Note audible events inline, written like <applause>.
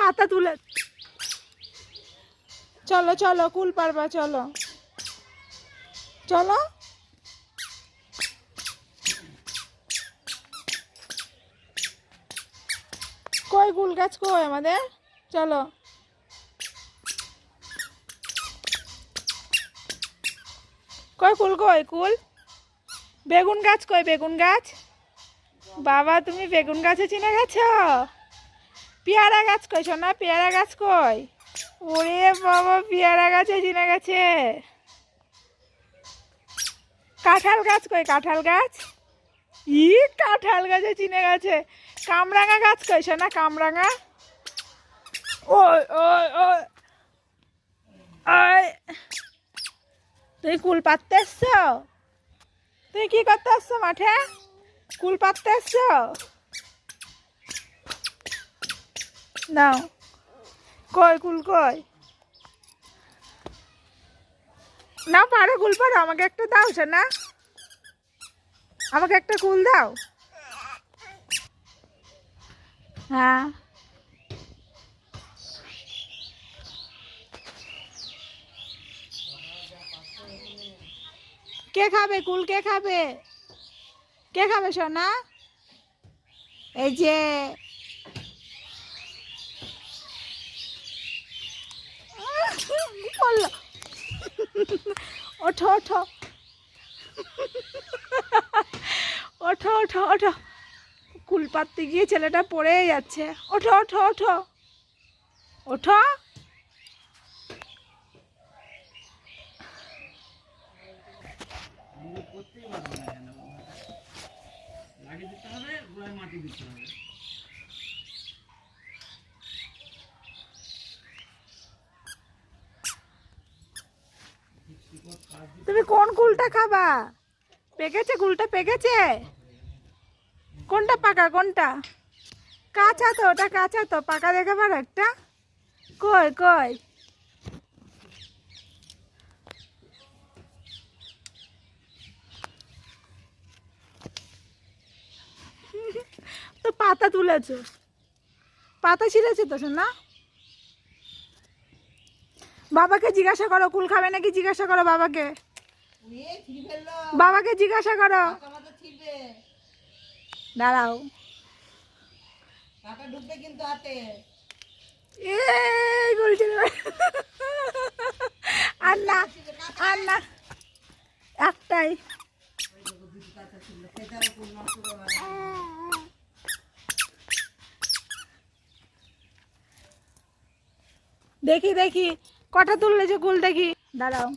পাতা তুলে। চলো চলো, কুল পারবা, চলো। চলো। কই কুল গাছ কই আমাদের? চলো। কই কুল কই কুল? বেগুন গাছ কই, বেগুন গাছ? বাবা, তুমি বেগুন গাছে চিনে গেছো? পেয়ারা গাছ কই, সোনা, পেয়ারা গাছ কই? ওরে বাবা, পেয়ারা গাছে চিনে গেছে। কাঁঠাল গাছ কই, কাঁঠাল গাছ? ই, কাঁঠাল গাছে চিনে গেছে। কামরাঙা গাছ কই, সোনা, কামরাঙা? ওই ওই ওই তুই কুল পাততে তুই কি করতে মাঠে? কুল পাততে এসছো? নাও কই কুল কই না পারো কুল, পারো। আমাকে একটা দাও না আমাকে একটা কুল দাও। হ্যাঁ। কে খাবে কুল? কে খাবে? কে খাবে, সোনা? এই যে <laughs> ওঠো ওঠো। ওঠো ওঠো ওঠো। কুল পাততে গিয়ে ছেলেটা পড়েই যাচ্ছে। ওঠো ওঠো ওঠো। ওঠো। দিতে হবে মাটি দিতে হবে। তুমি কোন কুলটা খাবা? পেকেছে, কুলটা পেকেছে? কোনটা পাকা, কোনটা? কাঁচা তো, ওটা কাঁচা তো, পাকা দেখে পারো একটা? কই কই? তো পাতা তুলেছো। পাতা ছিঁড়েছে তো না বাবাকে জিজ্ঞাসা করো, কুল খাবে নাকি জিজ্ঞাসা করো বাবাকে? বাবাকে জিজ্ঞাসা করো। দাঁড়াও। একটাই। দেখি দেখি। কটা তুললে যে গোল দেখি দাঁড়াও।